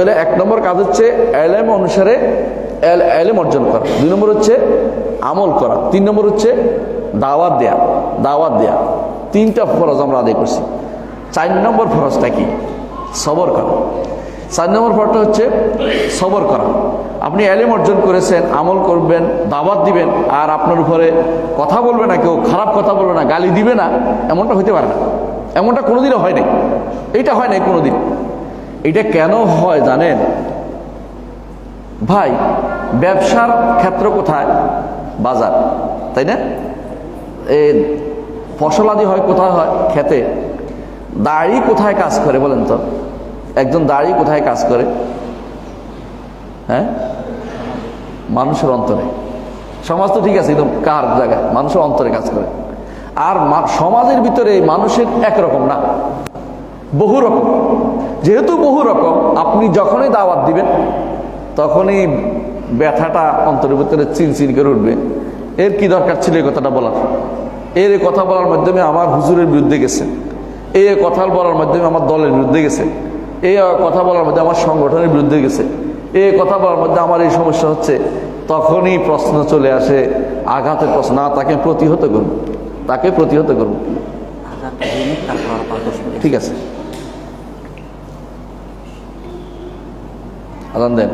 তাহলে এক নম্বর কাজ হচ্ছে এলেম অনুসারে এল- এলেম অর্জন করা। দুই নম্বর হচ্ছে আমল করা। তিন নম্বর হচ্ছে দাওয়াত দেয়া। দাওয়াত দেয়া। তিনটা ফরজ আমরা আদায় করছি। চার নম্বর ফরজটা কি? সবর করা। চার নম্বর ফরজটা হচ্ছে সবর করা। আপনি এলেম অর্জন করেছেন, আমল করবেন, দাওয়াত দিবেন, আর আপনার উপরে কথা বলবে না, কেউ খারাপ কথা বলবে না, গালি দিবে না, এমনটা হতে পারে না। এমনটা কোনোদিনও হয় নাই। হয় নাই কোনোদিন। এটা কেন হয় জানেন? ভাই, ব্যবসার ক্ষেত্র কোথায়? বাজার, তাই না? এই ফসলাদি হয় কোথায় হয়? খেতে। দাড়ি কোথায় কাজ করে বলেন তো? একজন দাড়ি কোথায় কাজ করে? হ্যাঁ? মানুষের অন্তরে। সমাজ তো ঠিক আছে একদম কার জায়গায়? মানুষের অন্তরে কাজ করে। আর সমাজের ভিতরে মানুষের একরকম না বহু রকম যেহেতু বহু রকম আপনি যখনই দাওয়াত দিবেন তখনই ব্যথাটা অন্তরের ভিতরে চিনচিন করে উঠবে। এর কি দরকার ছিল এই কথাটা বলার? এর এই কথা বলার মাধ্যমে আমার হুজুরের বিরুদ্ধে গেছে। এই কথা বলার মাধ্যমে আমার দলের বিরুদ্ধে গেছে। এই কথা বলার মধ্যে আমার সংগঠনের বিরুদ্ধে গেছে। এই কথা বলার মধ্যে আমার এই সমস্যা হচ্ছে তখনই প্রশ্ন চলে আসে আঘাতের প্রশ্ন না তাকে প্রতিহত করুন। তাকে প্রতিহত করুন। ঠিক আছে। അതെന്താ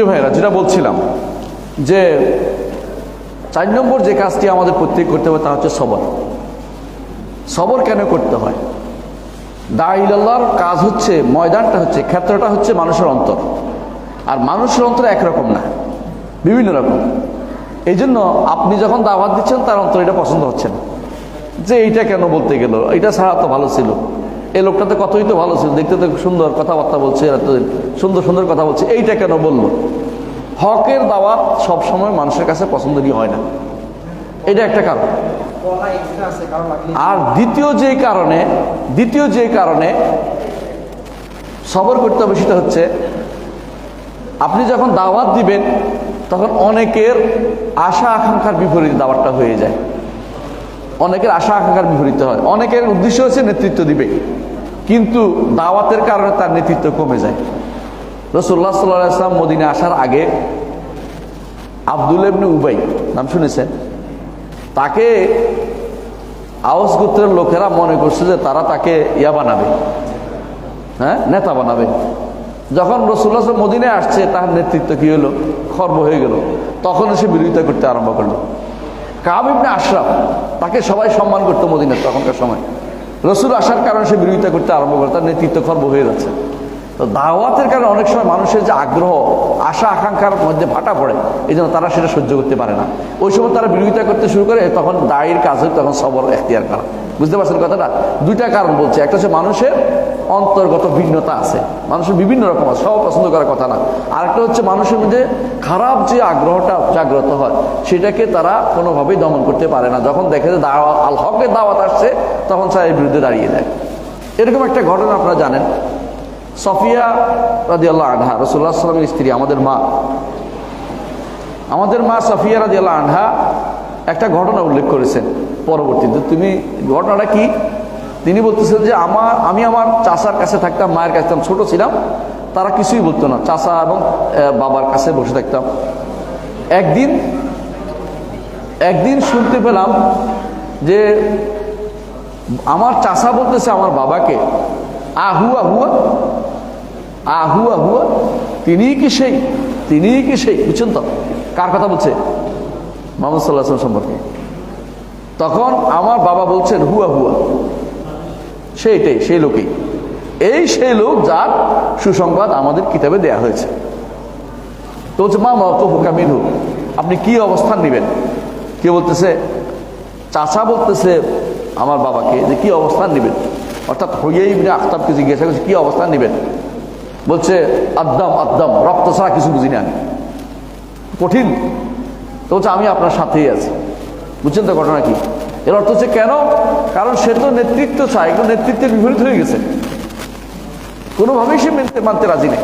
প্রিয় ভাইরা যেটা বলছিলাম, যে চার নম্বর যে কাজটি আমাদের প্রত্যেক করতে হবে তা হচ্ছে সবর। সবর কেন করতে হয়? দাইলার কাজ হচ্ছে, ময়দানটা হচ্ছে, ক্ষেত্রটা হচ্ছে মানুষের অন্তর। আর মানুষের অন্তর একরকম না, বিভিন্ন রকম। এই জন্য আপনি যখন দাওয়াত দিচ্ছেন, তার অন্তর এটা পছন্দ হচ্ছে না। যে এইটা কেন বলতে গেল? এটা ছাড়া তো ভালো ছিল। এই লোকটা তো কতই তো ভালো ছিল, দেখতে তো সুন্দর কথাবার্তা বলছে সুন্দর সুন্দর কথা বলছে। এইটা কেন বলল? হকের দাওয়াত সবসময় মানুষের কাছে পছন্দনীয় হয় না। এটা একটা কারণ। আর দ্বিতীয় যে কারণে, দ্বিতীয় যে কারণে সবর করতে হবে সেটা হচ্ছে, আপনি যখন দাওয়াত দিবেন, তখন অনেকের আশা আকাঙ্ক্ষার বিপরীত দাওয়াতটা হয়ে যায়। অনেকের আশা আকাঙ্ক্ষার বিপরীত হয়। অনেকের উদ্দেশ্য হচ্ছে নেতৃত্ব দিবে। কিন্তু দাওয়াতের কারণে তার নেতৃত্ব কমে যায়। রসুল্লাহ সাল্লাহ ইসলাম মদিনে আসার আগে আব্দুল ইবনে উবাই, নাম শুনেছেন? তাকে আওয়াজ গোত্রের লোকেরা মনে করছে যে তারা তাকে ইয়া বানাবে। হ্যাঁ? নেতা বানাবে। যখন রসুল্লাহ সাল্লাম মদিনে আসছে, তার নেতৃত্ব কি হলো? খর্ব হয়ে গেল। তখন সে বিরোধিতা করতে আরম্ভ করল। কাব ইবনে আশরাফ, তাকে সবাই সম্মান করতো মদিনার তখনকার সময়। রসুল আসার কারণে সে বিরোধিতা করতে আরম্ভ করে, তার নেতৃত্ব খর্ব হয়ে যাচ্ছে। তো দাওয়াতের কারণে অনেক সময় মানুষের যে আগ্রহ, আশা, আকাঙ্ক্ষার মধ্যে ভাটা পড়ে, এই জন্য তারা সেটা সহ্য করতে পারে না। ওই সময় তারা বিরোধিতা করতে শুরু করে, তখন দায়ের কাজ হয় তখন সবর এখতিয়ার করা। বুঝতে পারছেন কথাটা? দুইটা কারণ বলছে। একটা হচ্ছে মানুষের অন্তর্গত ভিন্নতা আছে। মানুষের বিভিন্ন রকম আছে, সব পছন্দ করার কথা না। আরেকটা হচ্ছে মানুষের মধ্যে খারাপ যে আগ্রহটা জাগ্রত হয়, সেটাকে তারা কোনোভাবেই দমন করতে পারে না। যখন দেখে যে দাওয়া, আল হকের দাওয়াত আসছে, তখন তারা এর বিরুদ্ধে দাঁড়িয়ে দেয় এরকম একটা ঘটনা আপনারা জানেন। সফিয়া রাজি আল্লাহ আনহা রসুল্লাহ সাল্লামের স্ত্রী, আমাদের মা। আমাদের মা সফিয়া রাজি আল্লাহ আনহা একটা ঘটনা উল্লেখ করেছেন পরবর্তীতে। তুমি, ঘটনাটা কি? তিনি বলতেছেন যে আমার, আমি আমার চাচার কাছে থাকতাম, মায়ের কাছে থাকতাম, ছোট ছিলাম, তারা কিছুই বলতো না। চাচা এবং বাবার কাছে বসে থাকতাম। একদিন একদিন শুনতে পেলাম যে আমার চাচা বলতেছে আমার বাবাকে আহুয়া হুয়া আহুয়া হুয়া তিনিই কি সেই, তিনি কি সেই, বুঝছেন তো? কার কথা বলছে? মোহাম্মদ সাল্লাহ সম্পর্কে। তখন আমার বাবা বলছেন, হুয়া হুয়া। সেইটাই, সেই লোকই। এই সেই লোক যার সুসংবাদ আমাদের কিতাবে দেয়া হয়েছে। তো বলছে মা কামিনু আপনি কি অবস্থান নেবেন? কে বলতেছে, চাচা বলতেছে আমার বাবাকে যে কি অবস্থান নেবেন? অর্থাৎ হইয়াই আখতাবকে জিজ্ঞাসা করছে, কি অবস্থান নেবেন? বলছে, আদ্দাম আদ্দাম, রক্ত ছাড়া কিছু বুঝি না কঠিন। তো বলছে আমি আপনার সাথেই আছি। বুঝছেন তো ঘটনা কি? এর অর্থ হচ্ছে কেন? কারণ সে তো নেতৃত্ব চায় কিন্তু নেতৃত্বের বিপরীত হয়ে গেছে। কোনোভাবেই সে মেনতে মানতে রাজি নেই।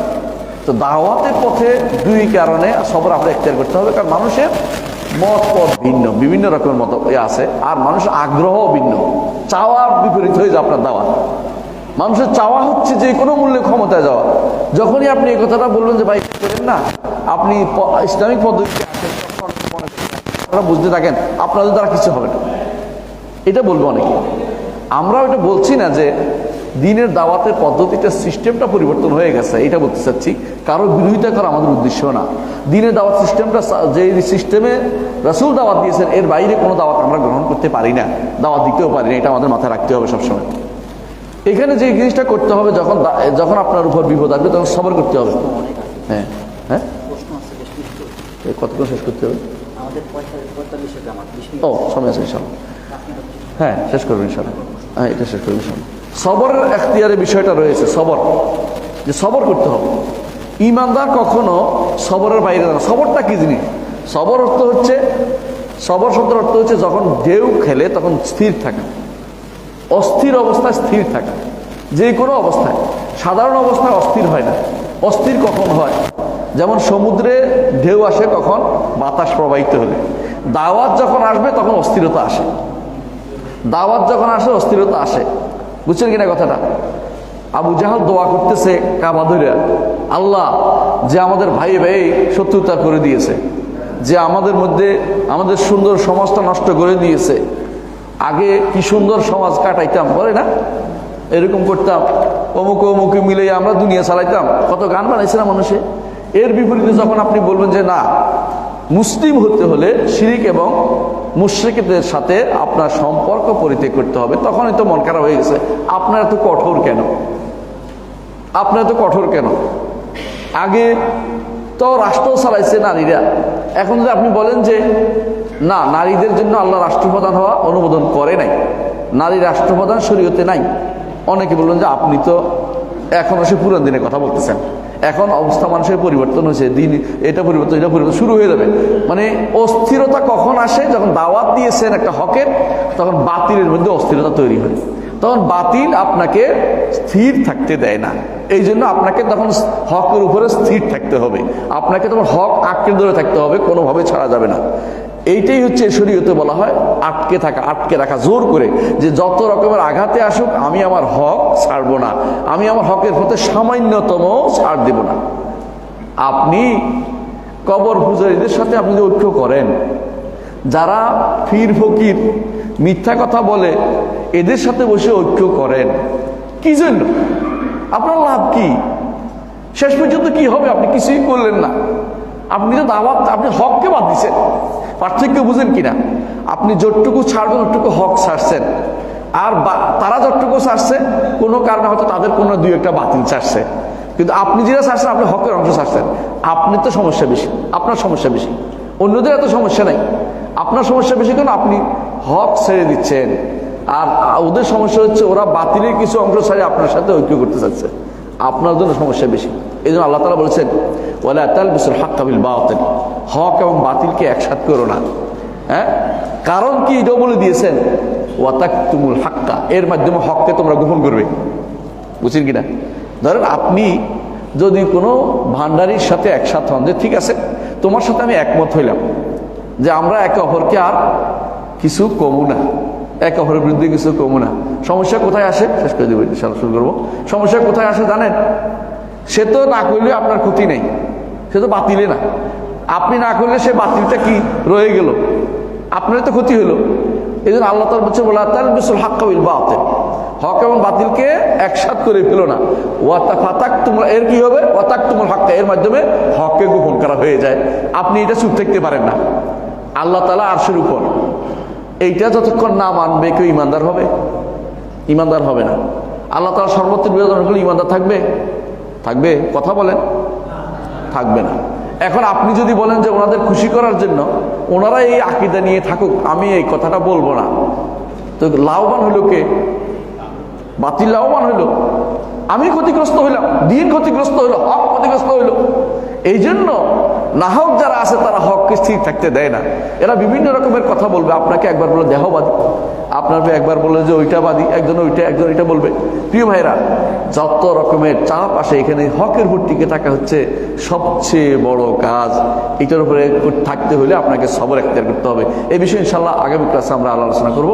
তো দাওয়াতের পথে দুই কারণে সবর আমরা এখতিয়ার করতে হবে কারণ মানুষের মত পথ ভিন্ন বিভিন্ন রকমের মত আছে আর মানুষের আগ্রহ ভিন্ন। চাওয়ার বিপরীত হয়ে যায় আপনার দাওয়াত। মানুষের চাওয়া হচ্ছে যে কোনো মূল্যে ক্ষমতায় যাওয়া। যখনই আপনি এই কথাটা বলবেন যে ভাই করেন না আপনি ইসলামিক করেন, আপনারা বুঝতে থাকেন আপনাদের দ্বারা কিছু হবে না। এটা বলব অনেকে। আমরা এটা বলছি না যে দিনের দাওয়াতের পদ্ধতিটা সিস্টেমটা পরিবর্তন হয়ে গেছে, এটা বলতে চাচ্ছি। কারও বিরোধিতা করা আমাদের উদ্দেশ্য না। দিনের দাওয়াত সিস্টেমটা যে সিস্টেমে রাসুল দাওয়াত দিয়েছেন, এর বাইরে কোনো দাওয়াত আমরা গ্রহণ করতে পারি না, দাওয়াত দিতেও পারি না, এটা আমাদের মাথায় রাখতে হবে সবসময়। এখানে যে জিনিসটা করতে হবে, যখন যখন আপনার উপর বিপদ আসবে, তখন সবর করতে হবে। হ্যাঁ হ্যাঁ? কতক্ষণ শেষ করতে হবে? ও, সময় আছে ইনশাল্লাহ। হ্যাঁ শেষ করবেন ইনশাল্লাহ। হ্যাঁ এটা শেষ করবেন ইনশাল্লাহ। সবরের এখতিয়ারের বিষয়টা রয়েছে, সবর। যে সবর করতে হবে। ইমানদার কখনো সবরের বাইরে না। সবরটা কি জিনিস? সবর অর্থ হচ্ছে, সবর শব্দের অর্থ হচ্ছে যখন ঢেউ খেলে তখন স্থির থাকে। অস্থির অবস্থায় স্থির থাকে। যে কোনো অবস্থায়। সাধারণ অবস্থায় অস্থির হয় না। অস্থির কখন হয়? যেমন সমুদ্রে ঢেউ আসে কখন বাতাস প্রবাহিত হলে। দাওয়াত যখন আসবে তখন অস্থিরতা আসে। দাওয়াত যখন আসে, অস্থিরতা আসে। বুঝছেন কিনা কথাটা? আবু জাহাল দোয়া করতেছে কাবা ধরে আল্লাহ, যে আমাদের ভাই ভাই শত্রুতা করে দিয়েছে, যে আমাদের মধ্যে আমাদের সুন্দর সমাজটা নষ্ট করে দিয়েছে, আগে কি সুন্দর সমাজ কাটাইতাম? বলে না? এরকম করতাম। অমুক অমুকে মিলে আমরা দুনিয়া চালাইতাম। কত গান বানাইছে না মানুষে? এর বিপরীতে যখন আপনি বলবেন যে না, মুসলিম হতে হলে শিরিক এবং মুশ্রিকদের সাথে আপনার সম্পর্ক পরিত্যাগ করতে হবে, তখনই তো মন খারাপ হয়ে গেছে। আপনার এত কঠোর কেন? আপনার এত কঠোর কেন? আগে তো রাষ্ট্র চালাইছে নারীরা। এখন যদি আপনি বলেন যে না, নারীদের জন্য আল্লাহ রাষ্ট্রপ্রধান হওয়া অনুমোদন করে নাই, নারী রাষ্ট্রপ্রধান শরীয়তে নাই, অনেকে বললেন যে আপনি তো এখনও সে পুরান দিনের কথা বলতেছেন। এখন অবস্থা মানুষের পরিবর্তন হয়েছে, দিন এটা পরিবর্তন এটা পরিবর্তন, শুরু হয়ে যাবে। মানে অস্থিরতা কখন আসে? যখন দাওয়াত দিয়েছেন একটা হকের, তখন বাতিলের মধ্যে অস্থিরতা তৈরি হয়। তখন বাতিল আপনাকে স্থির থাকতে দেয় না। এই জন্য আপনাকে তখন হকের উপরে স্থির থাকতে হবে। আপনাকে তখন হক আটকে ধরে থাকতে হবে, কোনোভাবে ছাড়া যাবে না। এইটাই হচ্ছে শরীয়তে বলা হয় আটকে থাকা, আটকে রাখা, জোর করে যে যত রকমের আঘাতে আসুক, আমি আমার হক ছাড়বো না। আমি আমার হকের প্রতি সামান্যতম ছাড় দেব না। আপনি কবর পূজারীদের সাথে আপনি যে ঐক্য করেন, যারা ফির ফকির, মিথ্যা কথা বলে এদের সাথে বসে ঐক্য করেন। কি জন্য? আপনার লাভ কি? শেষ পর্যন্ত কি হবে? আপনি কিছুই করলেন না। আপনি তো দাওয়াত আপনি হককে বাদ দিচ্ছেন পার্থক্য বুঝেন কিনা? আপনি যতটুকু ছাড়বেন ওটুকু হক ছাড়ছেন। আর তারা যতটুকু ছাড়ছে, কোনো কারণে হয়তো তাদের কোনো দুই একটা বাতিল ছাড়ছে। কিন্তু আপনি যেটা ছাড়ছেন, আপনি হকের অংশ ছাড়ছেন। আপনি তো সমস্যা বেশি, আপনার সমস্যা বেশি। অন্যদের এত সমস্যা নাই। আপনার সমস্যা বেশি কেন? আপনি হক ছেড়ে দিচ্ছেন। আর ওদের সমস্যা হচ্ছে ওরা বাতিলের কিছু অংশ ছাড়ে আপনার সাথে ঐক্য করতে চাচ্ছে। আপনার জন্য সমস্যা বেশি। এই জন্য আল্লাহ তালা বলেছেন ওলা তাল বিসুল হাক কাবিল বাতিল। হক এবং বাতিলকে একসাথ করো না। হ্যাঁ? কারণ কি এটাও বলে দিয়েছেন? ওয়াতাক তুমুল হাক্কা। এর মাধ্যমে হককে তোমরা গোপন করবে। বুঝছেন কিনা? ধরেন আপনি যদি কোনো ভান্ডারির সাথে একসাথ হন যে, ঠিক আছে, তোমার সাথে আমি একমত হইলাম যে আমরা একে অপরকে আর কিছু কমু না। একে অপরের বিরুদ্ধে কিছু কমু না। সমস্যা কোথায় আসে? শেষ করে দেবো, ইনশাআল্লাহ শুরু করব। সমস্যা কোথায় আসে জানেন? সে তো না করলে আপনার ক্ষতি নেই। সে তো বাতিলে না। আপনি না করলে সে বাতিলটা কি? রয়ে গেল। আপনার তো ক্ষতি হলো। এই জন্য আল্লাহ তার বলছে বলা তার বিশুল হাক্কাবিল বাতিল। হক এবং বাতিলকে একসাথ করে ফেলো না। ওয়াতা ফাতাক তোমরা এর কি হবে? ওয়াতাক তোমার হকটা এর মাধ্যমে হককে গোপন করা হয়ে যায়। আপনি এটা চুপ থাকতে পারেন না। আল্লাহ তালা আরশের উপর এইটা যতক্ষণ না মানবে, কেউ ইমানদার হবে? ইমানদার হবে না। আল্লাহ তালা সর্বত্র বিনোদন করলে ইমানদার থাকবে? থাকবে। কথা বলেন? থাকবে না। এখন আপনি যদি বলেন যে ওনাদের খুশি করার জন্য ওনারা এই আকিদা নিয়ে থাকুক, আমি এই কথাটা বলব না। তো লাভবান হলো কে? বাতিল লাভবান হইল। আমি ক্ষতিগ্রস্ত হইলাম, দিন ক্ষতিগ্রস্ত হইল, হক ক্ষতিগ্রস্ত হইল। এই জন্য নাহক যারা আছে, তারা হককে স্থির থাকতে দেয় না। এরা বিভিন্ন রকমের কথা বলবে। আপনাকে একবার বলে দেহবাদী। আপনার একবার বলে যে ওইটা বাদী একজন ওইটা একজন এটা বলবে। প্রিয় ভাইরা যত রকমের চাপ আসে, এখানে হকের উপর টিকে থাকা হচ্ছে সবচেয়ে বড় কাজ। এটার উপরে থাকতে হলে আপনাকে সবর এখতিয়ার করতে হবে। এই বিষয়ে ইনশাল্লাহ আগামী ক্লাসে আমরা আলোচনা করব।